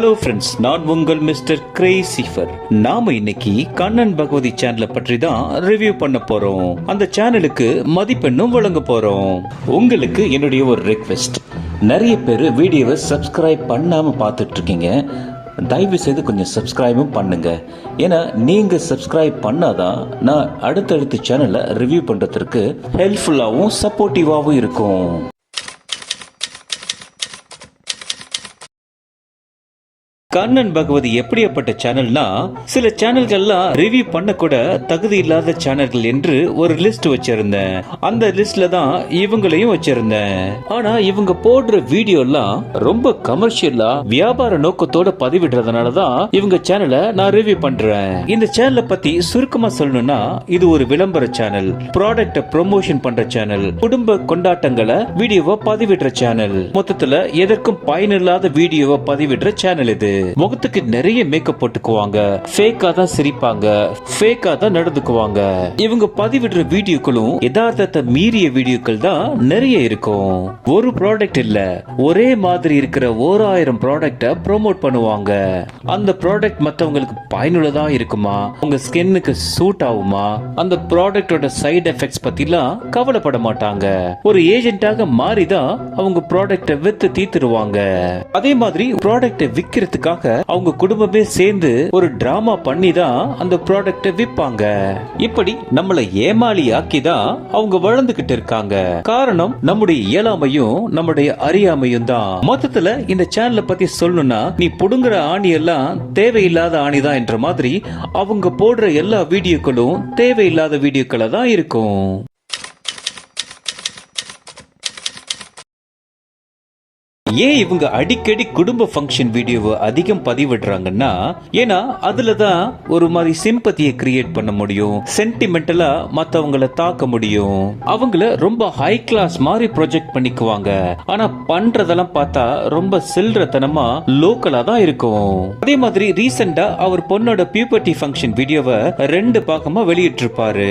Hello friends நான் உங்கள் mister கிரேசிஃபர் நாம இன்னைக்கு கண்ணன் பகவதி சேனலை பற்றி தான் ரிவ்யூ பண்ண போறோம். அந்த சேனலுக்கு மதிப்பெண்ணும் வழங்க போறோம். உங்களுக்கு என்னுடைய ஒரு ரெக்வெஸ்ட் நிறைய பேர் வீடியோவை சப்ஸ்கிரைப் பண்ணாம பார்த்துட்டு இருக்கீங்க தயவு செய்து கொஞ்சம் சப்ஸ்கிரைபும் பண்ணுங்க. ஏன்னா நீங்க சப்ஸ்கிரைப் பண்ணாதான் நான் அடுத்தடுத்த சேனலை ரிவ்யூ பண்றதுக்கு ஹெல்ப்ஃபுல்லாகவும் சப்போர்ட்டிவாகவும் இருக்கும். கண்ணன் பகவதி எப்படியாப்பட்ட சேனல்னா சில சேனல்கள்லாம் ரிவ்யூ பண்ண கூட தகுதி இல்லாத சேனல்கள் என்று ஒரு லிஸ்ட் வச்சிருந்தேன். அந்த லிஸ்ட்ல தான் இவங்களையும் வச்சிருந்தேன். ஆனா இவங்க போடுற வீடியோ எல்லாம் ரொம்ப கமர்ஷியலா வியாபார நோக்கத்தோட பதிவிடுறதுனால தான் இவங்க சேனலை நான் ரிவ்யூ பண்றேன். இந்த சேனலை பத்தி சுருக்கமா சொல்லணும்னா இது ஒரு விளம்பர சேனல். ப்ராடக்ட ப்ரொமோஷன் பண்ற சேனல். குடும்ப கொண்டாட்டங்களை வீடியோவை பதிவிடுற சேனல். மொத்தத்துல எதற்கும் பயனில்லாத வீடியோவை பதிவிடுற சேனல் இது. முகத்துக்கு நிறைய மேக்கப் போட்டுக்குவாங்க. ஃபேக்கா தான் சிரிப்பாங்க. ஃபேக்கா தான் நடந்துக்குவாங்க. இவங்க பதிவிடுற வீடியோக்களும் யதார்த்தத்தை மீறிய வீடியோக்கள் தான் நிறைய இருக்கும். ஒரு ப்ராடக்ட் இல்ல. ஒரே மாதிரி இருக்கிற ஓராயிரம் ப்ராடக்ட ப்ரோமோட் பண்ணுவாங்க. அந்த ப்ராடக்ட் மத்தவங்களுக்கு பயனுள்ளதா இருக்குமா? உங்க ஸ்கின்னுக்கு சூட் ஆகுமா? அந்த ப்ராடக்டோட சைடு எஃபெக்ட்ஸ் பத்திலாம் கவலைப்பட மாட்டாங்க. ஒரு ஏஜென்ட்டாக மாறி தான் அவங்க ப்ராடக்ட வித்து தீத்துருவாங்க. அதே மாதிரி ப்ராடக்ட விக்கிறதுக்காக அவங்க குடும்பமே சேர்ந்து ஒரு டிராமா பண்ணி தான் அந்த ப்ராடக்ட்டை விற்பாங்க இப்படி நம்மளை ஏமாளி ஆக்கி தான் அவங்க வளர்ந்துகிட்டு இருக்காங்க. காரணம் நம்முடைய இயலாமையும் நம்முடைய அறியாமையும் தான். மொத்தத்துல இந்த சேனலை பத்தி சொல்லணும்னா நீ புடுங்குற ஆணி எல்லாம் தேவையில்லாத ஆணி தான் என்ற மாதிரி அவங்க போடுற எல்லா வீடியோக்களும் தேவையில்லாத வீடியோக்களை தான் இருக்கும். ஏன் இவங்க அடிக்கடி குடும்ப ஃபங்க்ஷன் வீடியோவை அதிகம் பதிவிடுறாங்கன்னா ஏன்னா அதுல தான் ஒரு மாதிரி சிம்பத்தியை கிரியேட் பண்ண முடியும் சென்டிமெண்டலா மத்தவங்கள தாக்க முடியும். அவங்கள ரொம்ப ஹை கிளாஸ் மாதிரி ப்ரொஜெக்ட் பண்ணிக்குவாங்க. ஆனா பண்றதெல்லாம் பார்த்தா ரொம்ப சில்றத்தனமா லோக்கலா தான் இருக்கும். அதே மாதிரி ரீசெண்டா அவர் பொண்ணோட பியூபர்ட்டி ஃபங்க்ஷன் வீடியோவை ரெண்டு பாகமா வெளியிட்டிருப்பாரு.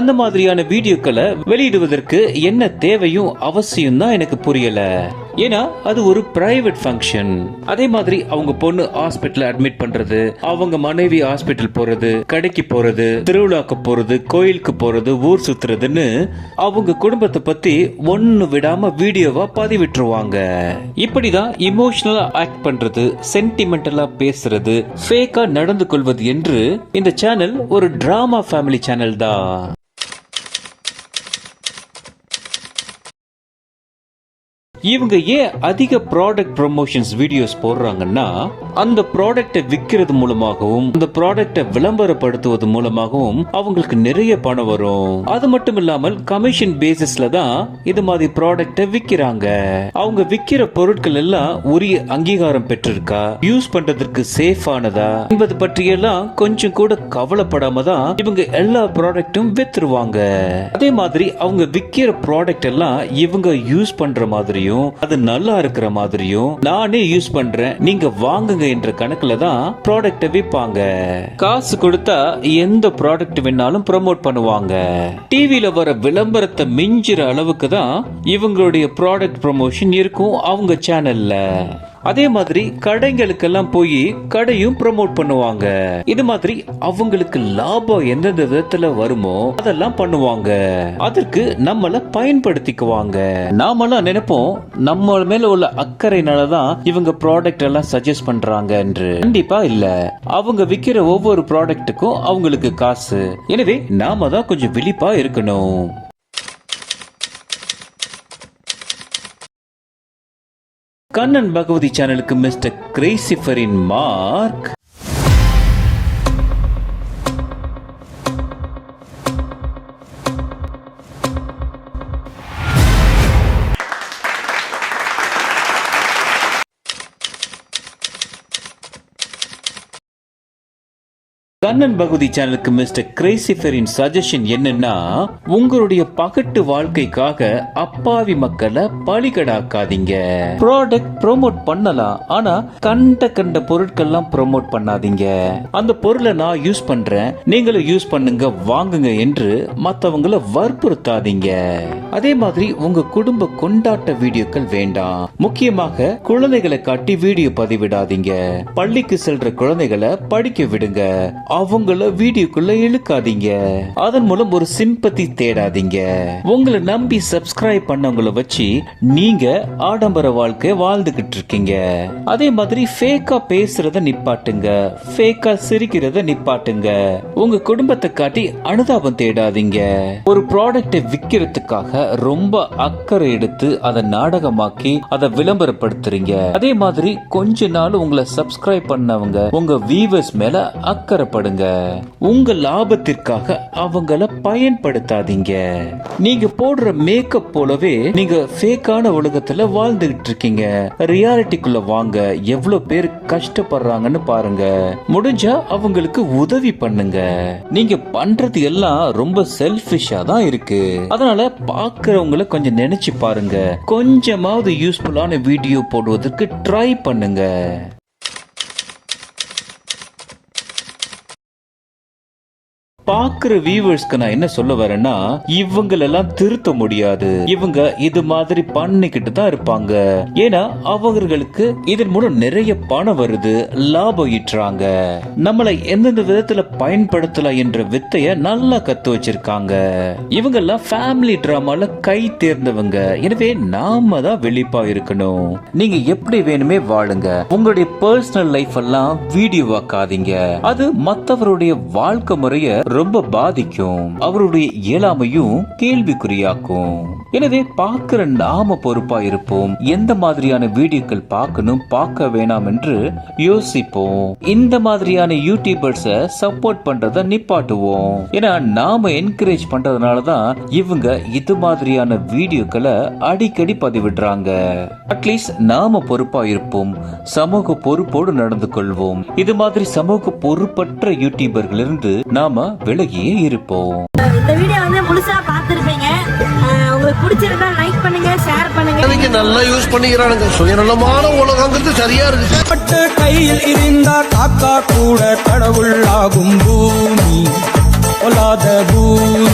அந்த மாதிரியான வீடியோக்களை வெளியிடுவதற்கு என்ன தேவையும் அவசியம் தான் எனக்கு புரியல. ஏன்னா அது ஒரு பிரைவேட் ஃபங்க்ஷன் அதே மாதிரி அவங்க பொண்ணு ஹாஸ்பிட்டல் அட்மிட் பண்றது அவங்க மனைவி ஹாஸ்பிட்டல் போறது கடைக்கு போறது திருவிழாக்கு போறது கோயிலுக்கு போறது ஊர் சுத்துறதுன்னு அவங்க குடும்பத்தை பத்தி ஒன்னு விடாம வீடியோவா பதிவிட்டுருவாங்க. இப்படிதான் இமோஷனலா ஆக்ட் பண்றது சென்டிமெண்டலா பேசுறது ஃபேக்கா நடந்து கொள்வது என்று இந்த சேனல் ஒரு டிராமா ஃபேமிலி சேனல் தான். இவங்க ஏன் அதிக ப்ராடக்ட் ப்ரொமோஷன்ஸ் வீடியோஸ் போடுறாங்கன்னா அந்த ப்ராடக்ட்டை விற்கிறது மூலமாகவும் அந்த ப்ராடக்ட்டை விளம்பரப்படுத்துவது மூலமாகவும் அவங்களுக்கு நிறைய பணம் வரும். அது மட்டும் இல்லாமல் கமிஷன் பேசிஸ்ல தான் இது மாதிரி ப்ராடக்ட்டை விற்கிறாங்க அவங்க விற்கிற பொருட்கள் எல்லாம் உரிய அங்கீகாரம் பெற்றிருக்கா? யூஸ் பண்றதுக்கு சேஃப் ஆனதா? என்பது பற்றியெல்லாம் கொஞ்சம் கூட கவலைப்படாம தான் இவங்க எல்லா ப்ராடக்ட்டும் வித்துருவாங்க. அதே மாதிரி அவங்க விற்கிற ப்ராடக்ட் எல்லாம் இவங்க யூஸ் பண்ற மாதிரியும் அது நல்லா இருக்கிற மாதிரியும் நானே யூஸ் பண்றேன். நீங்க வாங்குங்க என்ற கணக்குல தான் ப்ராடக்ட்டை விற்பாங்க காசு கொடுத்தா எந்த ப்ராடக்ட் வேணாலும் ப்ரமோட் பண்ணுவாங்க. டிவியில வர விளம்பரத்தை மிஞ்சிற அளவுக்கு தான் இவங்களுடைய ப்ராடக்ட் ப்ரமோஷன் இருக்கும் அவங்க சேனல்ல அதே மாதிரி கடைங்களுக்கெல்லாம் போய் கடையும் ப்ரமோட் பண்ணுவாங்க. இது மாதிரி அவங்களுக்கு லாபம் எந்தெந்த விதத்துல வருமோ அதெல்லாம் பண்ணுவாங்க. அதற்கு நம்மள பயன்படுத்திக்குவாங்க. நாமெல்லாம் நினைப்போம் நம்ம மேல உள்ள அக்கறைனால தான் இவங்க ப்ராடக்ட் எல்லாம் சஜஸ்ட் பண்றாங்க என்று. கண்டிப்பா இல்ல. அவங்க விக்கிற ஒவ்வொரு ப்ராடக்ட்டுக்கும் அவங்களுக்கு காசு. எனவே நாம தான் கொஞ்சம் விழிப்பா இருக்கணும். கண்ணன் பகவதி சேனலுக்கு மிஸ்டர் கிரேசிஃபரின் மார்க் கண்ணன் பகுதி சேனலுக்கு மிஸ்டர் கிரேசிஃபரின் சஜஷன் என்னன்னா உங்களுடைய பகட்டு வாழ்க்கைக்காக அப்பாவி மக்களை பலிகடாக்காதீங்க ப்ராடக்ட் ப்ரோமோட் பண்ணலாம் ஆனா கண்ட கண்ட பொருட்கள்லாம் ப்ரோமோட் பண்ணாதீங்க. அந்த பொருளை நான் யூஸ் பண்றேன் நீங்களும் யூஸ் பண்ணுங்க வாங்குங்க என்று மத்தவங்கள வற்புறுத்தாதீங்க. அதே மாதிரி உங்க குடும்ப கொண்டாட்ட வீடியோக்கள் வேண்டாம். முக்கியமாக குழந்தைகளை காட்டி வீடியோ பதிவிடாதீங்க. பள்ளிக்கு செல்ற குழந்தைகளை படிக்க விடுங்க. அவங்கள வீடியோக்குள்ள இழுக்காதீங்க. அதன் மூலம் ஒரு சிம்பத்தி தேடாதீங்க. உங்களை நம்பி சப்ஸ்கிரைப் பண்ணவங்கள வச்சு நீங்க ஆடம்பர வாழ்க்கை வாழ்ந்துகிட்டு இருக்கீங்க. அதே மாதிரி ஃபேக்கா பேசுறத நிப்பாட்டுங்க. ஃபேக்கா சிரிக்கிறத நிப்பாட்டுங்க. உங்க குடும்பத்தை காட்டி அனுதாபம் தேடாதீங்க. ஒரு ப்ராடக்ட்டை விக்கிறதுக்காக ரொம்ப அக்கறை எடுத்து அதை நாடகமாக்கி அதை விளம்பரப்படுத்துறீங்க. அதே மாதிரி கொஞ்ச நாள் உங்களை சப்ஸ்கிரைப் பண்ணவங்க உங்க வீவர்ஸ் மேல அக்கறைப்படுங்க உங்க லாபத்திற்காக அவங்கள பயன்படுத்தாதீங்க. நீங்க போடுற மேக்கப் போலவே நீங்க ஃபேக்கான உலகத்துல வாழ்ந்துகிட்டு இருக்கீங்க. ரியாலிட்டிக்குள்ள வாங்க. எவ்வளவு பேர் கஷ்டப்படுறாங்கன்னு பாருங்க. முடிஞ்சா அவங்களுக்கு உதவி பண்ணுங்க. நீங்க பண்றது எல்லாம் ரொம்ப செல்ஃபிஷா தான் இருக்கு. அதனால பாக்குறவங்கள கொஞ்சம் நினைச்சு பாருங்க. கொஞ்சமாவது யூஸ்ஃபுல்லான வீடியோ போடுவதற்கு ட்ரை பண்ணுங்க. பாக்குற வியூவர்ஸ்க்கு நான் என்ன சொல்ல வரேன்னா இவங்களெல்லாம் திருத்த முடியாது. இவங்க இது மாதிரி பண்ணிக்கிட்டு தான் இருப்பாங்க. ஏன்னா அவர்களுக்கு இதன் மூலம் நிறைய பணம் வருது லாபம் ஈட்டுறாங்க. நம்மளை எந்தெந்த விதத்துல பயன்படுத்தலாம் என்ற வித்தைய நல்லா கத்து வச்சிருக்காங்க. இவங்க எல்லாம் ஃபேமிலி டிராமால கை தேர்ந்தவங்க. எனவே நாம தான் வெளிப்பா இருக்கணும். நீங்க எப்படி வேணுமே வாழுங்க. உங்களுடைய பர்சனல் லைஃப் எல்லாம் வீடியோக்காதீங்க அது மத்தவருடைய வாழ்க்கை முறைய ரொம்ப பாதிக்கும். அவருடைய இயலாமையும் கேள்விக்குறியாக்கும். எனவே பார்க்கிற நாம பொறுப்பா இருப்போம் எந்த மாதிரியான வீடியோக்கள் பார்க்கணும் பார்க்க வேணாம் என்று யோசிப்போம். இந்த மாதிரியான யூடியூபர்ஸ சப்போர்ட் பண்றத நிப்பாட்டுவோம். ஏன்னா நாம என்கரேஜ் பண்றதுனால தான் இவங்க இது மாதிரியான வீடியோக்களை அடிக்கடி பதிவிடுறாங்க. அட்லீஸ்ட் நாம பொறுப்பா இருப்போம் சமூக பொறுப்போடு நடந்து கொள்வோம். இது மாதிரி சமூக பொறுப்பற்ற யூடியூபர்கள் இருந்து நாம விலகியே இருப்போம். இந்த வீடியோ வந்து முழுசா பார்த்துருப்பீங்க. பிடிச்சிருந்தா லைக் பண்ணுங்க ஷேர் பண்ணுங்க. நல்லா யூஸ் பண்ணிக்கிறானுங்க. சுயநலமான உலகங்கிறது சரியா இருக்கு. பட்டு கையில் இருந்தா காக்கா கூட கடவுள் ஆகும் பூமி. பொல்லாத பூமி.